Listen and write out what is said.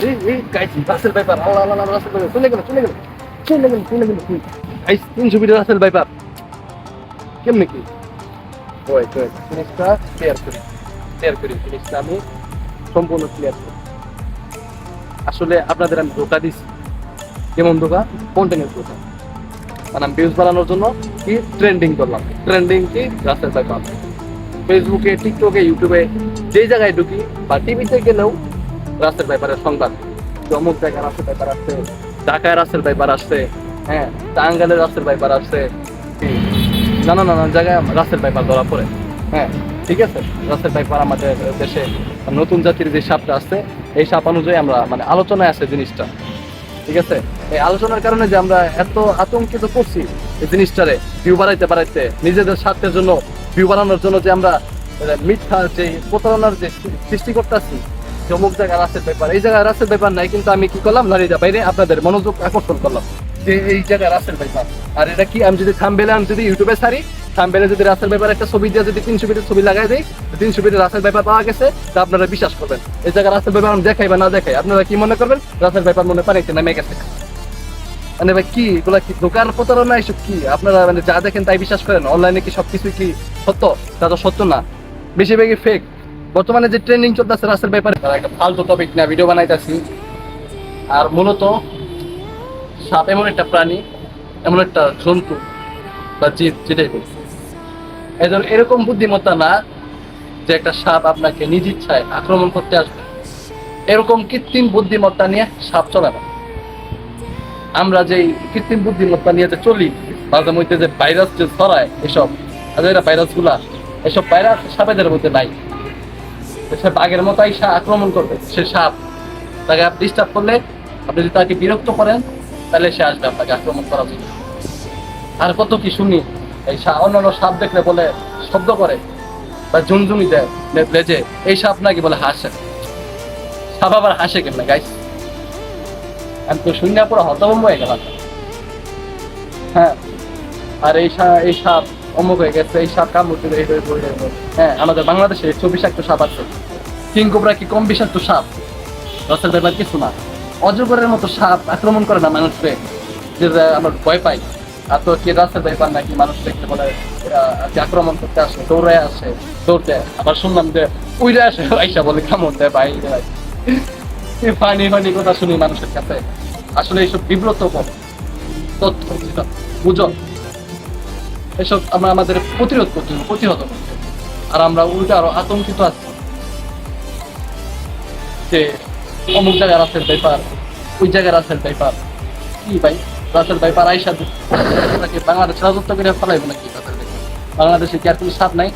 কি? আমি সম্পূর্ণ ক্লিয়ার আসলে আপনাদের আমি ধোকা দিছি। কেমন ধোকা? কন্টেন্টের ধোকা। মানে আমি ভিউজ বাড়ানোর জন্য কি ট্রেন্ডিং করলাম। ট্রেন্ডিং কি রাস্তায় পাইপার ফেসবুকে টিকটকে ইউটিউবে যেই জায়গায় ঢুকি বা টিভিতে গেলেও রাস্তার ব্যাপারে সংবাদ। অমুক জায়গায় রাস্তার ব্যাপার আসছে, ঢাকায় রাস্তার ব্যাপার আসছে হ্যাঁ টাঙ্গালের রাস্তার ব্যাপার আসছে নানা নানা জায়গায় রাস্তার ব্যাপার ধরা পড়ে। হ্যাঁ ঠিক আছে? রাস্তার ব্যাপার আমাদের দেশে নতুন জাতির যে সাপটা আছে এই সাপ অনুযায়ী আমরা মানে আলোচনায় আছে জিনিসটা। ঠিক আছে? এই আলোচনার কারণে যে আমরা এত আতঙ্কিত করছি এই জিনিসটারে ভিউ বাড়াইতে বাড়াইতে, নিজেদের স্বার্থের জন্য ভিউ বাড়ানোর জন্য যে আমরা মিথ্যা যে প্রতারণার যে সৃষ্টি করতেছি অমুক জায়গায় রাস্তার ব্যাপার, এই জায়গায় রাস্তার ব্যাপার নাই, কিন্তু আমি কি করলাম? নারীরা বাইরে আপনাদের মনোযোগ আকর্ষণ করলাম যে এই জায়গায় রাস্তার ব্যাপার। আর এটা কি, আমি যদি থামবেলে আমি যদি ইউটিউবে ছাড়ি, থামবেলে যদি রাস্তার ব্যাপার একটা ছবি দিয়ে যদি তিনশো ফিটের ছবি লাগাই দিই, তিনশো ফিটের রাস্তার ব্যাপার পাওয়া গেছে, তা আপনারা বিশ্বাস করবেন। এই জায়গায় রাস্তার ব্যাপার আমি দেখাই বা না দেখাই, আপনারা কি মনে করবেন? রাস্তার ব্যাপার মনে পানিতে নেমে গেছে। মানে ভাই, কি? এগুলা কি দোকান প্রতারণা, এসব কি? আপনারা মানে যা দেখেন তাই বিশ্বাস করেন? অনলাইনে কি সবকিছু কি সত্য? তা তো সত্য না। বেশিরভাগই ফেক বর্তমানে যে ট্রেন্ডিং চলতেছে রাস্তার ব্যাপারে একটা ফালতু টপিক না ভিডিও বানাইতেছি। আর মূলত সাপ এমন একটা প্রাণী, এমন একটা জন্তু বা জীব, যেটাই বলি এদের এরকম বুদ্ধিমত্তা না যে একটা সাপ আপনাকে নিজ ইচ্ছায় আক্রমণ করতে আসবে। এরকম কৃত্রিম বুদ্ধিমত্তা নিয়ে সাপ চলে না। আমরা যে কৃত্রিম বুদ্ধিমত্তা নিয়ে যে চলি, মাঝে মধ্যে যে ভাইরাস যে ছড়ায় এসব ভাইরাসগুলা, এসব ভাইরাস সাপেদের মধ্যে নাই। সে বাঘের মতো আইসা আক্রমণ করবে। সে সাপ। তাকে আপনি ডিস্টার্ব করলে, আপনি যদি তাকে বিরক্ত করেন, তাহলে সে আসবে আপনাকে আক্রমণ করার জন্য। আর কত কি শুনি, এই অন্যান্য সাপ দেখলে বলে, শব্দ করে বা ঝুমঝুমি দেয় লেজে। এই সাপ নাকি বলে হাসে। সাপ আবার হাসে কেমন গাইস আমি তো শূন্য পুরো হতভম্ব হয়ে গেলাম। হ্যাঁ। আর এই এই সাপ অমুক হয়ে গেছে, এই সাপ কামড় দিলে হয়ে আমাদের বাংলাদেশে একশো বিষাক্ত সাপ আছে। কিং কোবরা কি কম বিষাক্ত সাপ? রসের ব্যাপার কিছু না। অজগরের মতো সাপ আক্রমণ করে না মানুষকে, যে আমরা ভয় পাই। আর তো কি রাস্তার ব্যাপার নাকি মানুষ দেখতে বলে আক্রমণ করতে আসে, দৌড়ে আসে দৌড় দেয় আবার শুনলাম যে, উইরে আসে, আইসা বলে কামড় দেয় ভাই ফানি ফানি কথা শুনি মানুষের কাছে। আসলে এইসব বিব্রত তথ্য গুজব এসব আমরা আমাদের প্রতিরোধ করতে হবে, প্রতিহত করতে আর আমরা উল্টা আরও আতঙ্কিত আছি যে অমুক জায়গায় রাসেল ব্যাপার ওই জায়গায় রাসেল ব্যাপার কি ভাই? রাসেল ব্যাপার আইসা নাকি বাংলাদেশ রাজত্ব করে ফেলাইব নাকি বাংলাদেশে কি আর কোনো সাপ নাই?